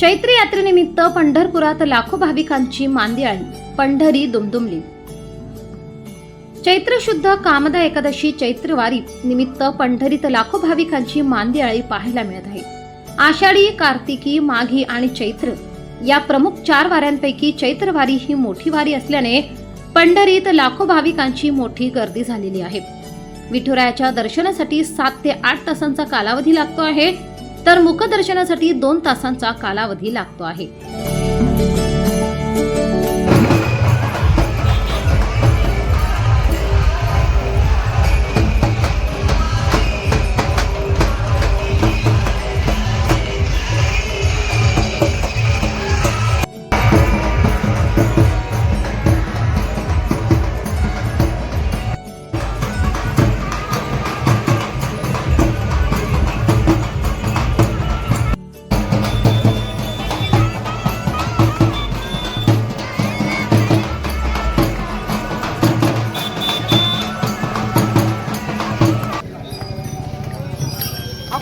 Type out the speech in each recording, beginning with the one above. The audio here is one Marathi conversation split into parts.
चैत्र यात्रेनिमित्त पंढरपुरात लाखो भाविकांची मांदियाळी पंढरी दुमदुमली. चैत्र शुद्ध कामदा एकादशी चैत्रवारी निमित्त पंढरीत लाखो भाविकांची मांदियाळी पाहायला मिळत आहे. आषाढी कार्तिकी माघी आणि चैत्र या प्रमुख चार वाऱ्यांपैकी चैत्रवारी ही मोठी वारी असल्याने पंढरीत लाखो भाविकांची मोठी गर्दी झालेली आहे. विठुरायाच्या दर्शनासाठी सात ते आठ तासांचा कालावधी लागतो आहे. तर मुखदर्शनासाठी दोन तासांचा कालावधी लागतो आहे.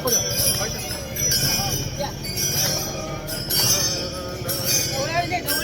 我要一点。